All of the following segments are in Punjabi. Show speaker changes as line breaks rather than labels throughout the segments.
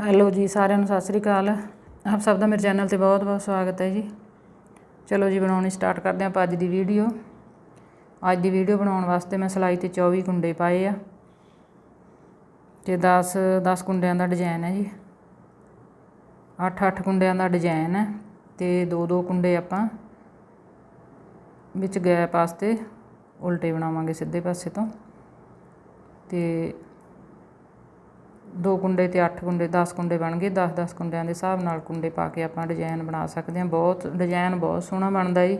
ਹੈਲੋ ਜੀ, ਸਾਰਿਆਂ ਨੂੰ ਸਤਿ ਸ੍ਰੀ ਅਕਾਲ। ਆਪ ਸਭ ਦਾ ਮੇਰੇ ਚੈਨਲ ਤੇ ਬਹੁਤ ਬਹੁਤ ਸਵਾਗਤ ਹੈ ਜੀ। ਚਲੋ ਜੀ, ਬਣਾਉਣੀ ਸਟਾਰਟ ਕਰਦੇ ਹਾਂ ਆਪਾਂ ਅੱਜ ਦੀ ਵੀਡੀਓ। ਅੱਜ ਦੀ ਵੀਡੀਓ ਬਣਾਉਣ ਵਾਸਤੇ ਮੈਂ ਸਿਲਾਈ ਤੇ 24 ਕੁੰਡੇ ਪਾਏ ਆ। ਤੇ 10 10 ਕੁੰਡਿਆਂ ਦਾ ਡਿਜ਼ਾਈਨ ਹੈ ਜੀ। 8 8 ਕੁੰਡਿਆਂ ਦਾ ਡਿਜ਼ਾਈਨ ਹੈ ਤੇ ਦੋ ਦੋ ਕੁੰਡੇ ਆਪਾਂ ਵਿੱਚ ਗੈਪ ਵਾਸਤੇ ਉਲਟੇ ਬਣਾਵਾਂਗੇ ਸਿੱਧੇ ਪਾਸੇ ਤੋਂ। ਤੇ ਦੋ ਕੁੰਡੇ ਤੇ ਅੱਠ ਕੁੰਡੇ 10 ਕੁੰਡੇ ਬਣ ਗਏ 10 10 ਕੁੰਡਿਆਂ ਦੇ ਹਿਸਾਬ ਨਾਲ ਕੁੰਡੇ ਪਾ ਕੇ ਆਪਾਂ ਡਿਜ਼ਾਈਨ ਬਣਾ ਸਕਦੇ ਹਾਂ। ਬਹੁਤ, ਡਿਜ਼ਾਈਨ ਬਹੁਤ ਸੋਹਣਾ ਬਣਦਾ ਜੀ।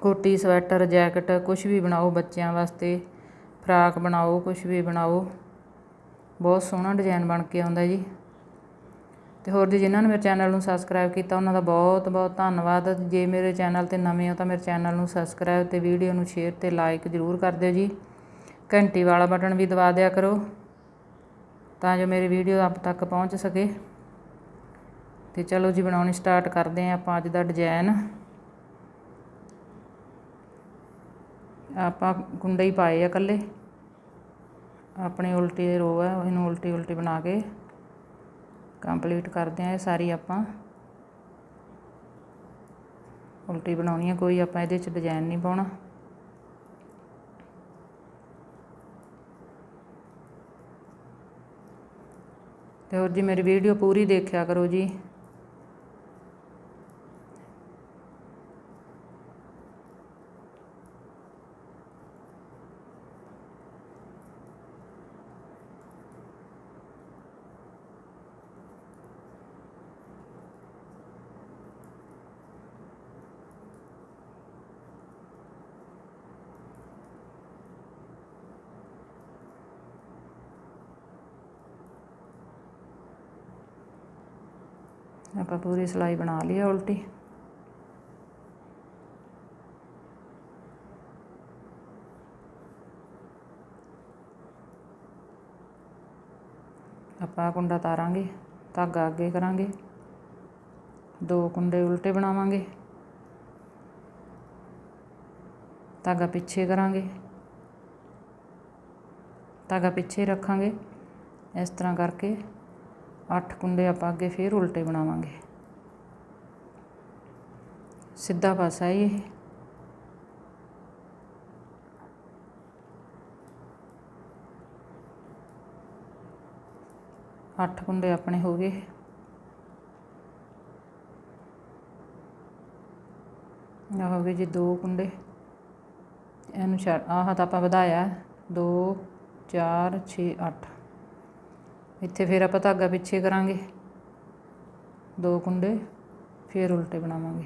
ਕੋਟੀ, ਸਵੈਟਰ, ਜੈਕਟ ਕੁਝ ਵੀ ਬਣਾਓ ਬੱਚਿਆਂ ਵਾਸਤੇ, ਫਰਾਕ ਬਣਾਓ ਕੁਝ ਵੀ ਬਣਾਓ, ਬਹੁਤ ਸੋਹਣਾ ਡਿਜ਼ਾਈਨ ਬਣ ਕੇ ਆਉਂਦਾ ਜੀ। ਤੇ ਹੋਰ ਜੀ, ਜਿਨ੍ਹਾਂ ਨੇ ਮੇਰੇ ਚੈਨਲ ਨੂੰ ਸਬਸਕ੍ਰਾਈਬ ਕੀਤਾ, ਉਹਨਾਂ ਦਾ ਬਹੁਤ ਬਹੁਤ ਧੰਨਵਾਦ। ਜੇ ਮੇਰੇ ਚੈਨਲ ਤੇ ਨਵੇਂ ਹੋ ਤਾਂ ਮੇਰੇ ਚੈਨਲ ਨੂੰ ਸਬਸਕ੍ਰਾਈਬ ਤੇ ਵੀਡੀਓ ਨੂੰ ਸ਼ੇਅਰ ਤੇ ਲਾਈਕ ਜ਼ਰੂਰ ਕਰ ਦਿਓ ਜੀ। ਘੰਟੀ ਵਾਲਾ ਬਟਨ ਵੀ ਦਬਾ ਦਿਆ ਕਰੋ। ਤਾਂ ਜੋ ਮੇਰੀ ਵੀਡੀਓ ਆਪ ਤੱਕ ਪਹੁੰਚ ਸਕੇ। ਤੇ ਚਲੋ ਜੀ, ਬਣਾਉਣੀ ਸਟਾਰਟ ਕਰਦੇ ਆਂ ਆਪਾਂ ਅੱਜ ਦਾ ਡਿਜ਼ਾਈਨ ਆਪਾਂ ਗੁੰਡੇ ਹੀ ਪਾਏ ਆ ਕੱਲੇ ਆਪਣੇ ਉਲਟੀ ਰੋ ਹੈ ਇਹਨੂੰ ਉਲਟੀ ਉਲਟੀ ਬਣਾ ਕੇ ਕੰਪਲੀਟ ਕਰਦੇ ਆਂ ਇਹ ਸਾਰੀ ਆਪਾਂ। ਉਲਟੀ ਬਣਾਉਣੀ ਹੈ ਕੋਈ ਆਪਾਂ ਇਹਦੇ 'ਚ ਡਿਜ਼ਾਈਨ ਨਹੀਂ ਪਾਉਣਾ। ਤੇ ਹੋਰ ਜੀ ਮੇਰੀ ਵੀਡੀਓ ਪੂਰੀ ਦੇਖਿਆ ਕਰੋ ਜੀ। ਆਪਾਂ ਪੂਰੀ ਸਿਲਾਈ ਬਣਾ ਲਈ ਹੈ ਉਲਟੀ। ਆਪਾਂ ਕੁੰਡਾ ਤਾਰਾਂਗੇ, ਧਾਗਾ ਅੱਗੇ ਕਰਾਂਗੇ। ਦੋ ਕੁੰਡੇ ਉਲਟੇ ਬਣਾਵਾਂਗੇ। ਧਾਗਾ ਪਿੱਛੇ ਕਰਾਂਗੇ। ਧਾਗਾ ਪਿੱਛੇ ਰੱਖਾਂਗੇ, ਇਸ ਤਰ੍ਹਾਂ ਕਰਕੇ 8 ਕੁੰਡੇ ਆਪਾਂ ਅੱਗੇ ਫੇਰ ਉਲਟੇ ਬਣਾਵਾਂਗੇ। ਸਿੱਧਾ ਪਾਸਾ ਹੈ ਇਹ। ਅੱਠ ਕੁੰਡੇ ਆਪਣੇ ਹੋ ਗਏ। ਆ ਹੋ ਗਏ ਜੀ ਦੋ ਕੁੰਡੇ। ਇਹਨੂੰ ਛੱਡ, ਆਹ ਤਾਂ ਆਪਾਂ ਵਧਾਇਆ। 2 4 6 8 ਇੱਥੇ ਫਿਰ ਆਪਾਂ ਧਾਗਾ ਪਿੱਛੇ ਕਰਾਂਗੇ। ਦੋ ਕੁੰਡੇ, ਫਿਰ ਉਲਟੇ ਬਣਾਵਾਂਗੇ।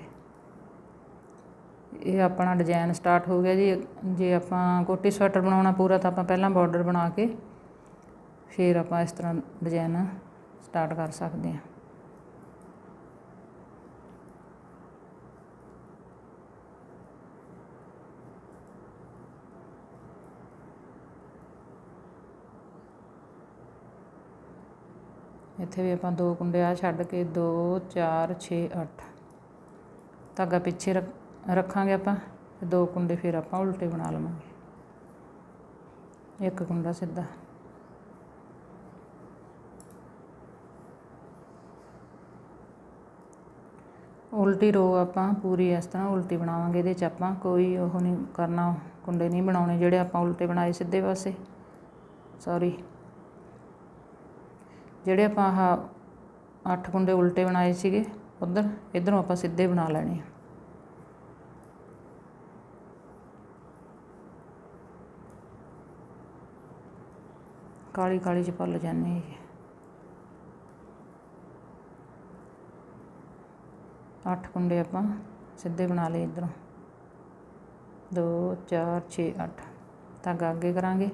ਇਹ ਆਪਣਾ ਡਿਜ਼ਾਈਨ ਸਟਾਰਟ ਹੋ ਗਿਆ ਜੀ। ਜੇ ਆਪਾਂ ਕੋਟੀ ਸਵੈਟਰ ਬਣਾਉਣਾ ਪੂਰਾ ਤਾਂ ਆਪਾਂ ਪਹਿਲਾਂ ਬਾਰਡਰ ਬਣਾ ਕੇ ਫਿਰ ਆਪਾਂ ਇਸ ਤਰ੍ਹਾਂ ਡਿਜ਼ਾਈਨ ਸਟਾਰਟ ਕਰ ਸਕਦੇ ਹਾਂ। ਇੱਥੇ ਵੀ ਆਪਾਂ ਦੋ ਕੁੰਡੇ ਆ ਛੱਡ ਕੇ 2 4 6 8 ਧਾਗਾ ਪਿੱਛੇ ਰੱਖਾਂਗੇ ਆਪਾਂ ਤੇ ਦੋ ਕੁੰਡੇ ਫਿਰ ਆਪਾਂ ਉਲਟੇ ਬਣਾ ਲਵਾਂਗੇ। ਇੱਕ ਕੁੰਡਾ ਸਿੱਧਾ। ਉਲਟੀ ਰੋ ਆਪਾਂ ਪੂਰੀ ਇਸ ਤਰ੍ਹਾਂ ਉਲਟੀ ਬਣਾਵਾਂਗੇ ਇਹਦੇ 'ਚ ਆਪਾਂ, ਕੋਈ ਉਹ ਨਹੀਂ ਕਰਨਾ, ਕੁੰਡੇ ਨਹੀਂ ਬਣਾਉਣੇ ਜਿਹੜੇ ਆਪਾਂ ਉਲਟੇ ਬਣਾਏ ਸਿੱਧੇ ਪਾਸੇ। ਸੌਰੀ ਜਿਹੜੇ ਆਪਾਂ ਆਹ ਅੱਠ ਕੁੰਡੇ ਉਲਟੇ ਬਣਾਏ ਸੀਗੇ, ਉਧਰ, ਇਧਰੋਂ ਆਪਾਂ ਸਿੱਧੇ ਬਣਾ ਲੈਣੇ ਆ। ਕਾਲੀ ਕਾਲੀ ਚ ਭੁੱਲ ਜਾਂਦੇ ਜੀ ਅੱਠ ਕੁੰਡੇ ਆਪਾਂ ਸਿੱਧੇ ਬਣਾ ਲਏ ਇਧਰੋਂ। 2 4 6 8 ਧਾਗਾ ਅੱਗੇ ਕਰਾਂਗੇ।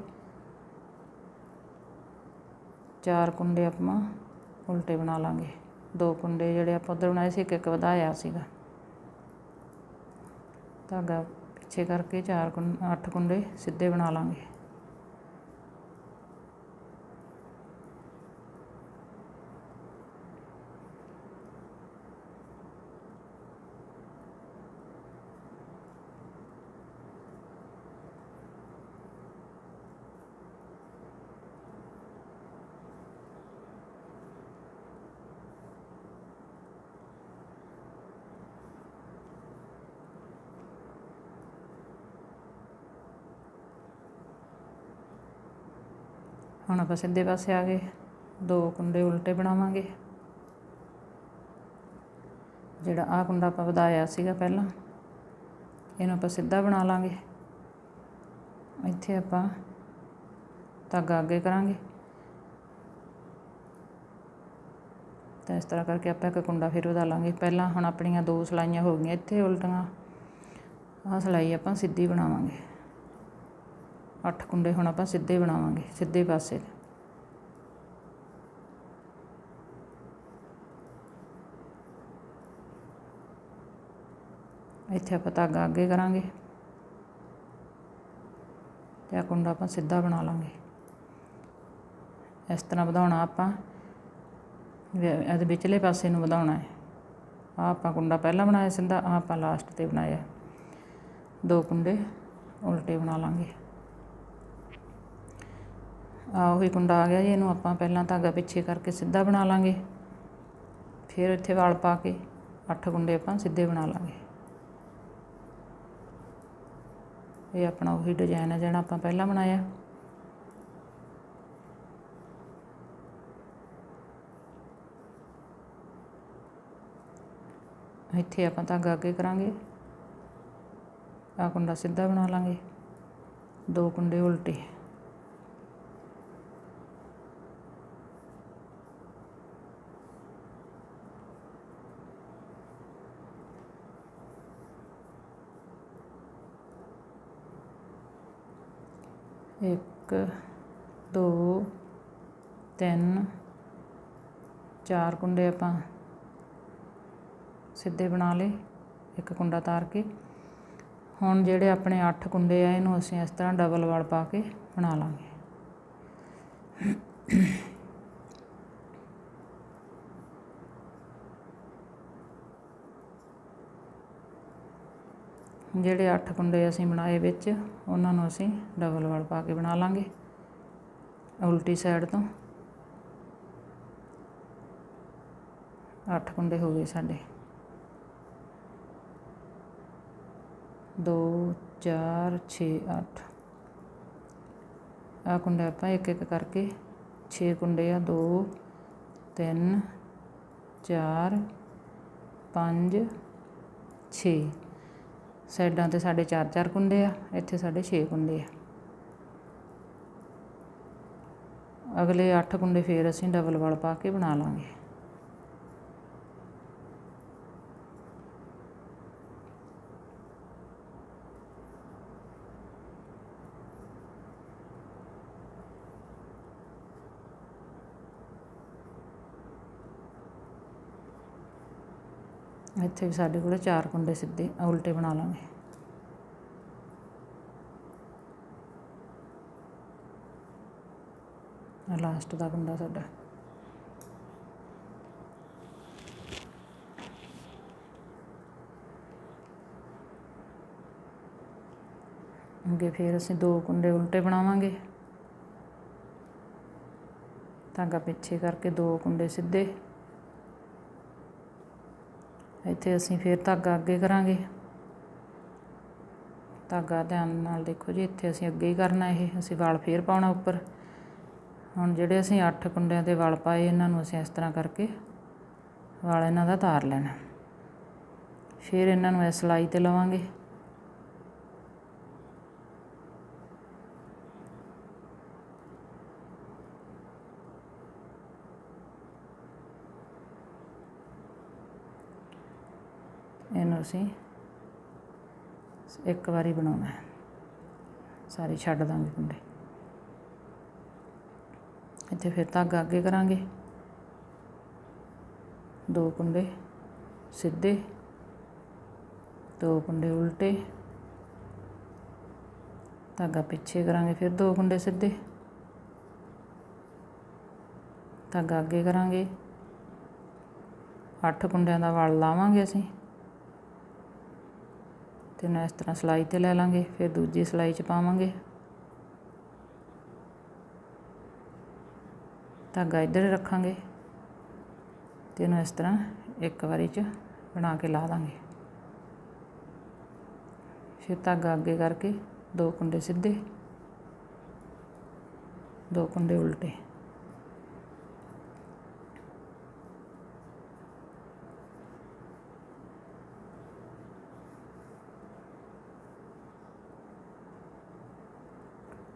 ਚਾਰ ਕੁੰਡੇ ਆਪਾਂ ਉਲਟੇ ਬਣਾ ਲਾਂਗੇ। ਦੋ ਕੁੰਡੇ ਜਿਹੜੇ ਆਪਾਂ ਉਧਰ ਬਣਾਏ ਸੀ, ਇੱਕ ਇੱਕ ਵਧਾਇਆ ਸੀਗਾ। ਧਾਗਾ ਪਿੱਛੇ ਕਰਕੇ ਚਾਰ ਕੁੰਡੇ, ਅੱਠ ਕੁੰਡੇ ਸਿੱਧੇ ਬਣਾ ਲਾਂਗੇ। ਹੁਣ ਆਪਾਂ ਸਿੱਧੇ ਪਾਸੇ ਆ ਗਏ। ਦੋ ਕੁੰਡੇ ਉਲਟੇ ਬਣਾਵਾਂਗੇ। ਜਿਹੜਾ ਆ ਕੁੰਡਾ ਆਪਾਂ ਵਧਾਇਆ ਸੀਗਾ ਪਹਿਲਾਂ, ਇਹਨੂੰ ਆਪਾਂ ਸਿੱਧਾ ਬਣਾ ਲਾਂਗੇ। ਇੱਥੇ ਆਪਾਂ ਧਾਗਾ ਅੱਗੇ ਕਰਾਂਗੇ। ਤਾਂ ਇਸ ਤਰ੍ਹਾਂ ਕਰਕੇ ਆਪਾਂ ਇੱਕ ਕੁੰਡਾ ਫਿਰ ਵਧਾ ਲਾਂਗੇ। ਪਹਿਲਾਂ ਹੁਣ ਆਪਣੀਆਂ ਦੋ ਸਲਾਈਆਂ ਹੋ ਗਈਆਂ ਇੱਥੇ ਉਲਟੀਆਂ। ਆਹ ਸਲਾਈ ਆਪਾਂ ਸਿੱਧੀ ਬਣਾਵਾਂਗੇ। ਅੱਠ ਕੁੰਡੇ ਹੁਣ ਆਪਾਂ ਸਿੱਧੇ ਬਣਾਵਾਂਗੇ, ਸਿੱਧੇ ਪਾਸੇ। ਦੇ ਇੱਥੇ ਆਪਾਂ ਧਾਗਾ ਅੱਗੇ ਕਰਾਂਗੇ। ਤੇ ਆ ਕੁੰਡਾ ਆਪਾਂ ਸਿੱਧਾ ਬਣਾ ਲਾਂਗੇ। ਇਸ ਤਰ੍ਹਾਂ ਵਧਾਉਣਾ ਆਪਾਂ। ਇਹਦੇ ਵਿਚਲੇ ਪਾਸੇ ਨੂੰ ਵਧਾਉਣਾ ਹੈ। ਆ ਆਪਾਂ ਕੁੰਡਾ ਪਹਿਲਾਂ ਬਣਾਇਆ ਸਿੱਧਾ ਆ ਆਪਾਂ ਲਾਸਟ ਤੇ ਬਣਾਇਆ। ਦੋ ਕੁੰਡੇ ਉਲਟੇ ਬਣਾ ਲਾਂਗੇ। ਆ ਉਹੀ ਕੁੰਡਾ ਆ ਗਿਆ ਜੀ, ਇਹਨੂੰ ਆਪਾਂ ਪਹਿਲਾਂ ਧਾਗਾ ਪਿੱਛੇ ਕਰਕੇ ਸਿੱਧਾ ਬਣਾ ਲਾਂਗੇ। ਫਿਰ ਇੱਥੇ ਵਾਲ ਪਾ ਕੇ ਅੱਠ ਕੁੰਡੇ ਆਪਾਂ ਸਿੱਧੇ ਬਣਾ ਲਾਂਗੇ। ਇਹ ਆਪਣਾ ਉਹੀ ਡਿਜ਼ਾਈਨ ਹੈ ਜਿਹੜਾ ਆਪਾਂ ਪਹਿਲਾਂ ਬਣਾਇਆ। ਇੱਥੇ ਆਪਾਂ ਧਾਗਾ ਅੱਗੇ ਕਰਾਂਗੇ। ਆ ਕੁੰਡਾ ਸਿੱਧਾ ਬਣਾ ਲਾਂਗੇ। ਦੋ ਕੁੰਡੇ ਉਲਟੇ। ਇੱਕ, ਦੋ, ਤਿੰਨ, ਚਾਰ ਕੁੰਡੇ ਆਪਾਂ ਸਿੱਧੇ ਬਣਾ ਲਏ, ਇੱਕ ਕੁੰਡਾ ਤਾਰ ਕੇ। ਹੁਣ ਜਿਹੜੇ ਆਪਣੇ 8 ਕੁੰਡੇ ਆ, ਇਹਨੂੰ ਅਸੀਂ ਇਸ ਤਰ੍ਹਾਂ ਡਬਲ ਵਾਲ ਪਾ ਕੇ ਬਣਾ ਲਾਂਗੇ। ਜਿਹੜੇ 8 ਕੁੰਡੇ ਅਸੀਂ ਬਣਾਏ ਵਿੱਚ, ਉਹਨਾਂ ਨੂੰ ਅਸੀਂ ਡਬਲ ਵਾਲ ਪਾ ਕੇ ਬਣਾ ਲਾਂਗੇ, ਉਲਟੀ ਸਾਈਡ ਤੋਂ। 8 ਕੁੰਡੇ ਹੋ ਗਏ ਸਾਡੇ। 2 4 6 8 ਆ ਕੁੰਡੇ ਆਪਾਂ ਇੱਕ ਇੱਕ ਕਰਕੇ 6 ਕੁੰਡੇ ਆ 2 3 4 5 6 ਸਾਈਡਾਂ ਤੇ ਸਾਡੇ 4-4 ਕੁੰਡੇ ਆ, ਇੱਥੇ ਸਾਡੇ 6 ਕੁੰਡੇ ਆ। ਅਗਲੇ 8 ਕੁੰਡੇ ਫੇਰ ਅਸੀਂ ਡਬਲ ਵਾਲ ਪਾ ਕੇ ਬਣਾ ਲਾਂਗੇ। ਇੱਥੇ ਵੀ ਸਾਡੇ ਕੋਲ ਚਾਰ ਕੁੰਡੇ ਸਿੱਧੇ ਉਲਟੇ ਬਣਾ ਲਾਂਗੇ। ਲਾਸਟ ਦਾ ਕੁੰਡਾ ਸਾਡਾ। ਅੱਗੇ ਫਿਰ ਅਸੀਂ ਦੋ ਕੁੰਡੇ ਉਲਟੇ ਬਣਾਵਾਂਗੇ। ਧਾਗਾ ਪਿੱਛੇ ਕਰਕੇ ਦੋ ਕੁੰਡੇ ਸਿੱਧੇ। ਇੱਥੇ ਅਸੀਂ ਫਿਰ ਧਾਗਾ ਅੱਗੇ ਕਰਾਂਗੇ। ਧਾਗਾ ਧਿਆਨ ਨਾਲ ਦੇਖੋ ਜੀ, ਇੱਥੇ ਅਸੀਂ ਅੱਗੇ ਹੀ ਕਰਨਾ ਇਹ। ਅਸੀਂ ਵਾਲ ਫੇਰ ਪਾਉਣਾ ਉੱਪਰ। ਹੁਣ ਜਿਹੜੇ ਅਸੀਂ 8 ਕੁੰਡਿਆਂ ਦੇ ਵਾਲ ਪਾਏ ਇਹਨਾਂ ਨੂੰ ਅਸੀਂ ਇਸ ਤਰ੍ਹਾਂ ਕਰਕੇ ਵਾਲ ਇਹਨਾਂ ਦਾ ਤਾਰ ਲੈਣਾ। ਫਿਰ ਇਹਨਾਂ ਨੂੰ ਇਸ ਸਲਾਈ ਤੇ ਲਵਾਂਗੇ। ਇਹਨੂੰ ਅਸੀਂ ਇੱਕ ਵਾਰੀ ਬਣਾਉਣਾ ਹੈ। ਸਾਰੇ ਛੱਡ ਦਾਂਗੇ ਕੁੰਡੇ। ਇੱਥੇ ਫਿਰ ਧਾਗਾ ਅੱਗੇ ਕਰਾਂਗੇ। ਦੋ ਕੁੰਡੇ ਸਿੱਧੇ, ਦੋ ਕੁੰਡੇ ਉਲਟੇ। ਧਾਗਾ ਪਿੱਛੇ ਕਰਾਂਗੇ ਫਿਰ ਦੋ ਕੁੰਡੇ ਸਿੱਧੇ। ਧਾਗਾ ਅੱਗੇ ਕਰਾਂਗੇ। ਅੱਠ ਕੁੰਡਿਆਂ ਦਾ ਵਲ ਲਾਵਾਂਗੇ ਅਸੀਂ। ਤੇ ਨਾ ਇਸ ਤਰ੍ਹਾਂ ਸਲਾਈ ਤੇ ਲੈ ਲਾਂਗੇ, ਫਿਰ ਦੂਜੀ ਸਲਾਈ 'ਚ ਪਾਵਾਂਗੇ। ਧਾਗਾ ਇੱਧਰ ਰੱਖਾਂਗੇ ਤੇ ਇਹਨੂੰ ਇਸ ਤਰ੍ਹਾਂ ਇੱਕ ਵਾਰੀ 'ਚ ਬਣਾ ਕੇ ਲਾ ਦਾਂਗੇ। ਫਿਰ ਧਾਗਾ ਅੱਗੇ ਕਰਕੇ ਦੋ ਕੁੰਡੇ ਸਿੱਧੇ, ਦੋ ਕੁੰਡੇ ਉਲਟੇ।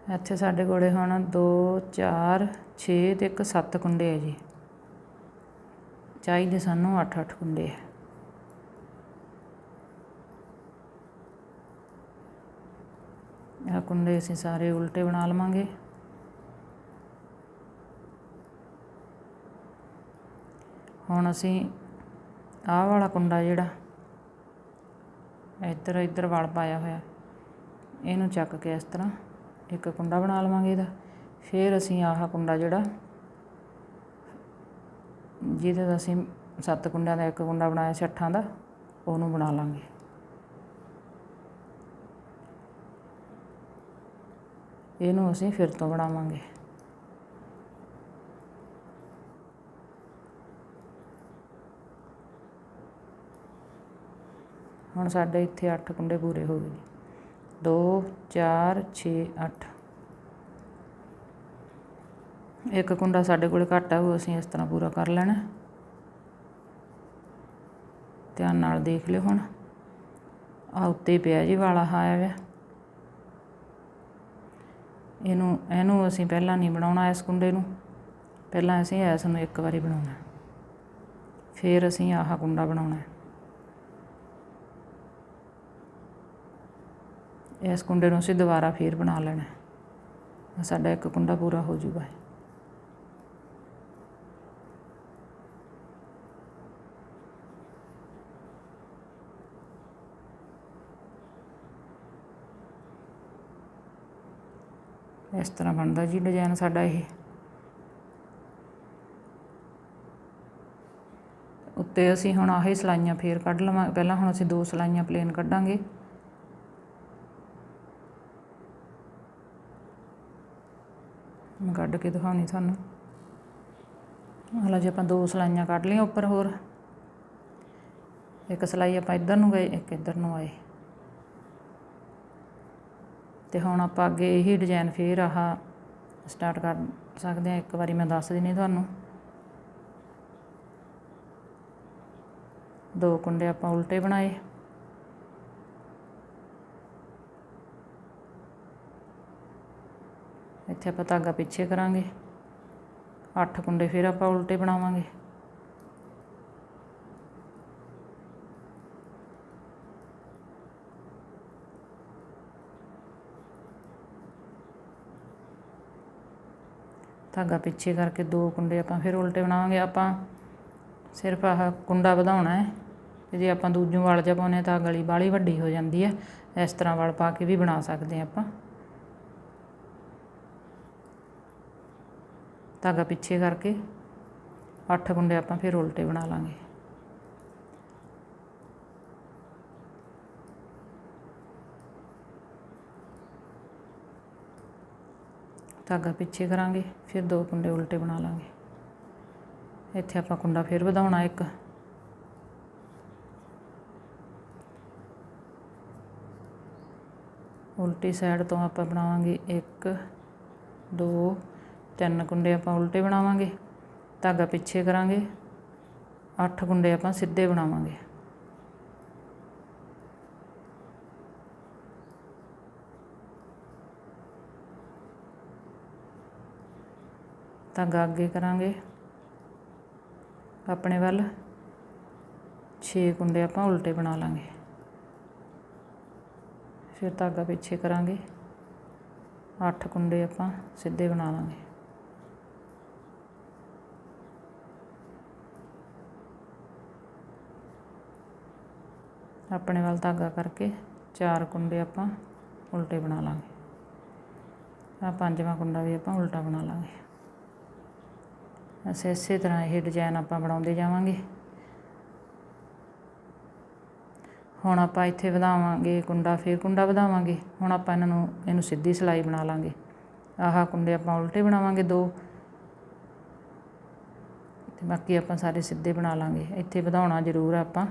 ਇੱਥੇ ਸਾਡੇ ਕੋਲੇ ਹੁਣ 2 4 6 ਤੇ ਇੱਕ 7 ਕੁੰਡੇ ਹੈ ਜੀ। ਚਾਹੀਦੇ ਸਾਨੂੰ 8 8 ਕੁੰਡੇ ਹੈ ਇਹ ਕੁੰਡੇ ਅਸੀਂ ਸਾਰੇ ਉਲਟੇ ਬਣਾ ਲਵਾਂਗੇ। ਹੁਣ ਅਸੀਂ ਆਹ ਵਾਲਾ ਕੁੰਡਾ ਜਿਹੜਾ ਇੱਧਰ ਇੱਧਰ ਵਲ ਪਾਇਆ ਹੋਇਆ, ਇਹਨੂੰ ਚੱਕ ਕੇ ਇਸ ਤਰ੍ਹਾਂ ਇੱਕ ਕੁੰਡਾ ਬਣਾ ਲਵਾਂਗੇ ਇਹਦਾ। ਫਿਰ ਅਸੀਂ ਆਹ ਕੁੰਡਾ ਜਿਹੜਾ, ਜਿਹਦੇ ਦਾ ਅਸੀਂ ਸੱਤ ਕੁੰਡਿਆਂ ਦਾ ਇੱਕ ਕੁੰਡਾ ਬਣਾਇਆ ਸੀ ਅੱਠਾਂ ਦਾ, ਉਹਨੂੰ ਬਣਾ ਲਾਂਗੇ। ਇਹਨੂੰ ਅਸੀਂ ਫਿਰ ਤੋਂ ਬਣਾਵਾਂਗੇ। ਹੁਣ ਸਾਡੇ ਇੱਥੇ 8 ਕੁੰਡੇ ਪੂਰੇ ਹੋ ਗਏ। ਦੋ, ਚਾਰ, ਛੇ, ਅੱਠ। ਇੱਕ ਕੁੰਡਾ ਸਾਡੇ ਕੋਲ ਘੱਟ ਆ ਉਹ ਅਸੀਂ ਇਸ ਤਰ੍ਹਾਂ ਪੂਰਾ ਕਰ ਲੈਣਾ। ਧਿਆਨ ਨਾਲ ਦੇਖ ਲਿਓ ਹੁਣ। ਆ ਉੱਤੇ ਪਿਆ ਜੀ ਵਾਲਾ ਆਇਆ ਵਾ ਇਹਨੂੰ ਇਹਨੂੰ ਅਸੀਂ ਪਹਿਲਾਂ ਨਹੀਂ ਬਣਾਉਣਾ ਇਸ ਕੁੰਡੇ ਨੂੰ। ਪਹਿਲਾਂ ਅਸੀਂ ਇਸ ਨੂੰ ਇੱਕ ਵਾਰੀ ਬਣਾਉਣਾ। ਫਿਰ ਅਸੀਂ ਆਹ ਕੁੰਡਾ ਬਣਾਉਣਾ। ਇਸ ਕੁੰਡੇ ਨੂੰ ਅਸੀਂ ਦੁਬਾਰਾ ਫੇਰ ਬਣਾ ਲੈਣਾ। ਸਾਡਾ ਇੱਕ ਕੁੰਡਾ ਪੂਰਾ ਹੋ ਜੂਗਾ। ਇਸ ਤਰ੍ਹਾਂ ਬਣਦਾ ਜੀ ਡਿਜ਼ਾਈਨ ਸਾਡਾ ਇਹ। ਉੱਤੇ ਅਸੀਂ ਹੁਣ ਆਹੀ ਸਲਾਈਆਂ ਫੇਰ ਕੱਢ ਲਵਾਂਗੇ ਪਹਿਲਾਂ ਹੁਣ ਅਸੀਂ ਦੋ ਸਲਾਈਆਂ ਪਲੇਨ ਕੱਢਾਂਗੇ। ਮੈਂ ਕੱਢ ਕੇ ਦਿਖਾਉਣੀ ਤੁਹਾਨੂੰ। ਹਾਲਾ ਜੇ ਆਪਾਂ ਦੋ ਸਲਾਈਆਂ ਕੱਢ ਲਈਆਂ ਉੱਪਰ ਹੋਰ। ਇੱਕ ਸਲਾਈ ਆਪਾਂ ਇੱਧਰ ਨੂੰ ਗਏ, ਇੱਕ ਇੱਧਰ ਨੂੰ ਆਏ। ਤੇ ਹੁਣ ਆਪਾਂ ਅੱਗੇ ਇਹੀ ਡਿਜ਼ਾਈਨ ਫੇਰ ਆਹ ਸਟਾਰਟ ਕਰ ਸਕਦੇ ਹਾਂ। ਇੱਕ ਵਾਰੀ ਮੈਂ ਦੱਸ ਦਿੰਨੀ ਤੁਹਾਨੂੰ। ਦੋ ਕੁੰਡੇ ਆਪਾਂ ਉਲਟੇ ਬਣਾਏ। ਇੱਥੇ ਆਪਾਂ ਧਾਗਾ ਪਿੱਛੇ ਕਰਾਂਗੇ। ਅੱਠ ਕੁੰਡੇ ਫਿਰ ਆਪਾਂ ਉਲਟੇ ਬਣਾਵਾਂਗੇ। ਧਾਗਾ ਪਿੱਛੇ ਕਰਕੇ ਦੋ ਕੁੰਡੇ ਆਪਾਂ ਫਿਰ ਉਲਟੇ ਬਣਾਵਾਂਗੇ। ਆਪਾਂ ਸਿਰਫ ਆਹ ਕੁੰਡਾ ਵਧਾਉਣਾ ਹੈ ਤੇ ਜੇ ਆਪਾਂ ਦੂਜੂ ਵਲ ਜਾ ਪਾਉਨੇ ਤਾਂ ਗਲੀ ਬਾਲੀ ਵੱਡੀ ਹੋ ਜਾਂਦੀ ਹੈ। ਇਸ ਤਰ੍ਹਾਂ ਵਾਲ ਪਾ ਕੇ ਵੀ ਬਣਾ ਸਕਦੇ ਆਪਾਂ। ਧਾਗਾ ਪਿੱਛੇ ਕਰਕੇ ਅੱਠ ਕੁੰਡੇ ਆਪਾਂ ਫਿਰ ਉਲਟੇ ਬਣਾ ਲਾਂਗੇ। ਧਾਗਾ ਪਿੱਛੇ ਕਰਾਂਗੇ, ਫਿਰ ਦੋ ਕੁੰਡੇ ਉਲਟੇ ਬਣਾ ਲਾਂਗੇ। ਇੱਥੇ ਆਪਾਂ ਕੁੰਡਾ ਫਿਰ ਵਧਾਉਣਾ ਇੱਕ। ਉਲਟੀ ਸਾਈਡ ਤੋਂ ਆਪਾਂ ਬਣਾਵਾਂਗੇ 1 2 ਤਿੰਨ ਕੁੰਡੇ ਆਪਾਂ ਉਲਟੇ ਬਣਾਵਾਂਗੇ, ਧਾਗਾ ਪਿੱਛੇ ਕਰਾਂਗੇ 8 ਕੁੰਡੇ ਆਪਾਂ ਸਿੱਧੇ ਬਣਾਵਾਂਗੇ। ਧਾਗਾ ਅੱਗੇ ਕਰਾਂਗੇ, ਆਪਣੇ ਵੱਲ 6 ਕੁੰਡੇ ਆਪਾਂ ਉਲਟੇ ਬਣਾ ਲਾਂਗੇ। ਫਿਰ ਧਾਗਾ ਪਿੱਛੇ ਕਰਾਂਗੇ 8 ਕੁੰਡੇ ਆਪਾਂ ਸਿੱਧੇ ਬਣਾ ਲਾਂਗੇ। ਆਪਣੇ ਵੱਲ ਧਾਗਾ ਕਰਕੇ ਚਾਰ ਕੁੰਡੇ ਆਪਾਂ ਉਲਟੇ ਬਣਾ ਲਵਾਂਗੇ ਆ ਪੰਜਵਾਂ ਕੁੰਡਾ ਵੀ ਆਪਾਂ ਉਲਟਾ ਬਣਾ ਲਵਾਂਗੇ ਅਸੀਂ ਇਸੇ ਤਰ੍ਹਾਂ ਇਹ ਡਿਜ਼ਾਈਨ ਆਪਾਂ ਬਣਾਉਂਦੇ ਜਾਵਾਂਗੇ। ਹੁਣ ਆਪਾਂ ਇੱਥੇ ਵਧਾਵਾਂਗੇ ਕੁੰਡਾ, ਫਿਰ ਕੁੰਡਾ ਵਧਾਵਾਂਗੇ। ਹੁਣ ਆਪਾਂ ਇਹਨਾਂ ਨੂੰ, ਇਹਨੂੰ ਸਿੱਧੀ ਸਿਲਾਈ ਬਣਾ ਲਾਂਗੇ। ਆਹ ਕੁੰਡੇ ਆਪਾਂ ਉਲਟੇ ਬਣਾਵਾਂਗੇ ਦੋ। ਤੇ ਬਾਕੀ ਆਪਾਂ ਸਾਰੇ ਸਿੱਧੇ ਬਣਾ ਲਾਂਗੇ। ਇੱਥੇ ਵਧਾਉਣਾ ਜ਼ਰੂਰ ਆਪਾਂ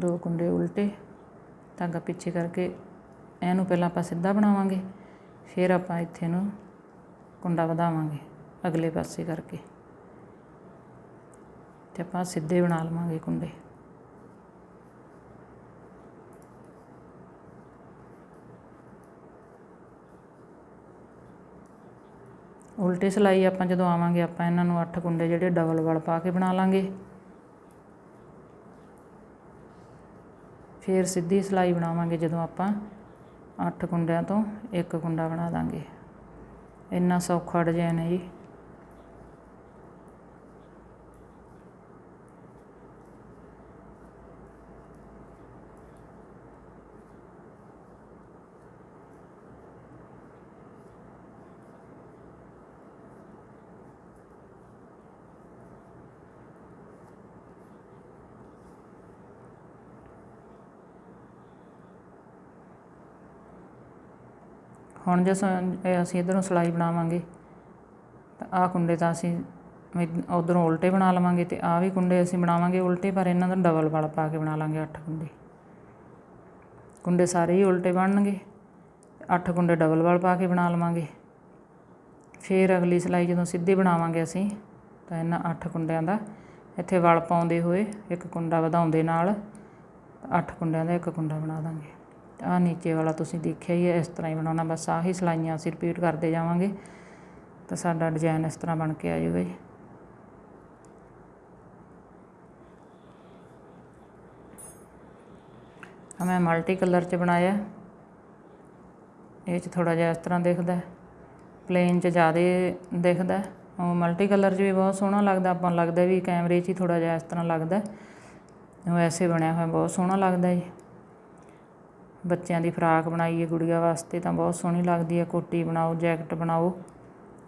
ਦੋ ਕੁੰਡੇ ਉਲਟੇ, ਧਾਗਾ ਪਿੱਛੇ ਕਰਕੇ ਇਹਨੂੰ ਪਹਿਲਾਂ ਆਪਾਂ ਸਿੱਧਾ ਬਣਾਵਾਂਗੇ, ਫਿਰ ਆਪਾਂ ਇੱਥੇ ਨੂੰ ਕੁੰਡਾ ਵਧਾਵਾਂਗੇ ਅਗਲੇ ਪਾਸੇ ਕਰਕੇ। ਤੇ ਆਪਾਂ ਸਿੱਧੇ ਬਣਾ ਲਵਾਂਗੇ ਕੁੰਡੇ। ਉਲਟੇ ਸਿਲਾਈ ਆਪਾਂ ਜਦੋਂ ਆਵਾਂਗੇ, ਆਪਾਂ ਇਹਨਾਂ ਨੂੰ 8 ਕੁੰਡੇ ਜਿਹੜੇ ਡਬਲ ਵਲ ਪਾ ਕੇ ਬਣਾ ਲਾਂਗੇ। ਫਿਰ ਸਿੱਧੀ ਸਿਲਾਈ ਬਣਾਵਾਂਗੇ ਜਦੋਂ ਆਪਾਂ 8 ਕੁੰਡਿਆਂ ਤੋਂ ਇੱਕ ਕੁੰਡਾ ਬਣਾ ਦਾਂਗੇ। ਇੰਨਾ ਸੌਖਾ ਡਿਜ਼ਾਈਨ ਹੈ ਜੀ। ਹੁਣ ਜੇ ਸ- ਅਸੀਂ ਇਧਰੋਂ ਸਿਲਾਈ ਬਣਾਵਾਂਗੇ, ਤਾਂ ਆਹ ਕੁੰਡੇ ਤਾਂ ਅਸੀਂ ਉਧਰੋਂ ਉਲਟੇ ਬਣਾ ਲਵਾਂਗੇ ਤੇ ਆਹ ਵੀ ਕੁੰਡੇ ਅਸੀਂ ਬਣਾਵਾਂਗੇ ਉਲਟੇ, ਪਰ ਇਹਨਾਂ ਦਾ ਡਬਲ ਵਲ ਪਾ ਕੇ ਬਣਾ ਲਾਂਗੇ 8 ਕੁੰਡੇ। ਕੁੰਡੇ ਸਾਰੇ ਹੀ ਉਲਟੇ ਬਣਨਗੇ 8 ਕੁੰਡੇ ਡਬਲ ਵਲ ਪਾ ਕੇ ਬਣਾ ਲਵਾਂਗੇ। ਫਿਰ ਅਗਲੀ ਸਿਲਾਈ ਜਦੋਂ ਸਿੱਧੀ ਬਣਾਵਾਂਗੇ ਅਸੀਂ, ਤਾਂ ਇਹਨਾਂ 8 ਕੁੰਡਿਆਂ ਦਾ ਇੱਥੇ ਵਲ ਪਾਉਂਦੇ ਹੋਏ ਇੱਕ ਕੁੰਡਾ ਵਧਾਉਂਦੇ ਨਾਲ 8 ਕੁੰਡਿਆਂ ਦਾ ਇੱਕ ਕੁੰਡਾ ਬਣਾ ਦਾਂਗੇ। ਆ ਨੀਚੇ ਵਾਲਾ ਤੁਸੀਂ ਦੇਖਿਆ ਹੀ ਹੈ, ਇਸ ਤਰ੍ਹਾਂ ਹੀ ਬਣਾਉਣਾ, ਬਸ ਆਹੀ ਸਲਾਈਆਂ ਅਸੀਂ ਰਿਪੀਟ ਕਰਦੇ ਜਾਵਾਂਗੇ। ਤਾਂ ਸਾਡਾ ਡਿਜ਼ਾਈਨ ਇਸ ਤਰ੍ਹਾਂ ਬਣ ਕੇ ਆ ਜਾਊਗਾ ਜੀ। ਆ ਮੈਂ ਮਲਟੀ ਕਲਰ 'ਚ ਬਣਾਇਆ। ਇਹ 'ਚ ਥੋੜਾ ਜਿਹਾ ਇਸ ਤਰ੍ਹਾਂ ਦਿਖਦਾ ਪਲੇਨ 'ਚ ਜ਼ਿਆਦਾ ਦਿਖਦਾ ਉਹ ਮਲਟੀ ਕਲਰ 'ਚ ਵੀ ਬਹੁਤ ਸੋਹਣਾ ਲੱਗਦਾ, ਆਪਾਂ ਨੂੰ ਲੱਗਦਾ ਵੀ ਕੈਮਰੇ 'ਚ ਹੀ ਥੋੜਾ ਜਿਹਾ ਇਸ ਤਰ੍ਹਾਂ ਲੱਗਦਾ ਉਹ ਐਸੇ ਬਣਿਆ ਹੋਇਆ, ਬਹੁਤ ਸੋਹਣਾ ਲੱਗਦਾ ਜੀ। ਬੱਚਿਆਂ ਦੀ ਫਰਾਕ ਬਣਾਈ ਹੈ ਗੁੜੀਆ ਵਾਸਤੇ ਤਾਂ ਬਹੁਤ ਸੋਹਣੀ ਲੱਗਦੀ ਹੈ ਕੋਟੀ ਬਣਾਓ, ਜੈਕਟ ਬਣਾਓ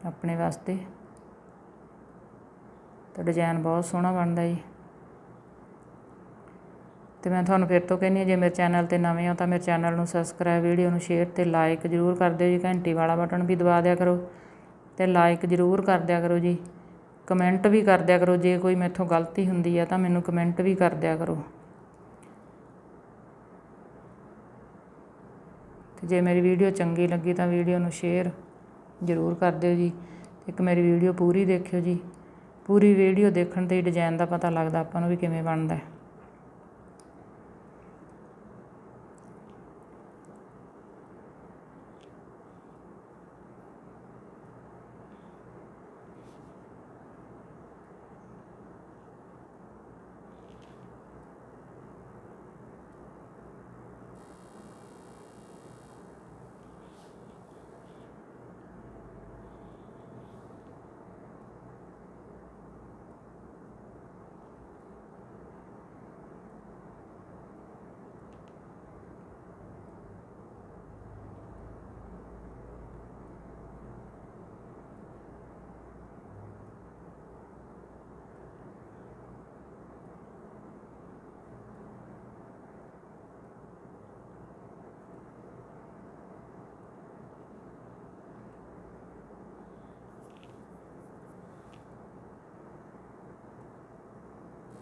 ਆਪਣੇ ਵਾਸਤੇ। ਤਾਂ ਡਿਜ਼ਾਈਨ ਬਹੁਤ ਸੋਹਣਾ ਬਣਦਾ ਜੀ। ਤੇ ਮੈਂ ਤੁਹਾਨੂੰ ਫਿਰ ਤੋਂ ਕਹਿੰਦੀ ਹਾਂ, ਜੇ ਮੇਰੇ ਚੈਨਲ ਤੇ ਨਵੇਂ ਹੋ ਤਾਂ ਮੇਰੇ ਚੈਨਲ ਨੂੰ ਸਬਸਕ੍ਰਾਈਬ ਵੀਡੀਓ ਨੂੰ ਸ਼ੇਅਰ ਤੇ ਲਾਈਕ ਜ਼ਰੂਰ ਕਰ ਦਿਓ ਜੀ। ਘੰਟੀ ਵਾਲਾ ਬਟਨ ਵੀ ਦਬਾ ਦਿਆ ਕਰੋ ਤੇ ਲਾਈਕ ਜ਼ਰੂਰ ਕਰ ਦਿਆ ਕਰੋ ਜੀ। ਕਮੈਂਟ ਵੀ ਕਰ ਦਿਆ ਕਰੋ, ਜੇ ਕੋਈ ਮੇਥੋਂ ਗਲਤੀ ਹੁੰਦੀ ਹੈ ਤਾਂ ਮੈਨੂੰ ਕਮੈਂਟ ਵੀ ਕਰ ਦਿਆ ਕਰੋ। ਤੇ ਜੇ ਮੇਰੀ ਵੀਡੀਓ ਚੰਗੀ ਲੱਗੀ ਤਾਂ ਵੀਡੀਓ ਨੂੰ ਸ਼ੇਅਰ ਜ਼ਰੂਰ ਕਰ ਦਿਓ ਜੀ ਇੱਕ ਮੇਰੀ ਵੀਡੀਓ ਪੂਰੀ ਦੇਖਿਓ ਜੀ। ਪੂਰੀ ਵੀਡੀਓ ਦੇਖਣ ਤੇ ਹੀ ਡਿਜ਼ਾਈਨ ਦਾ ਪਤਾ ਲੱਗਦਾ ਆਪਾਂ ਨੂੰ ਵੀ ਕਿਵੇਂ ਬਣਦਾ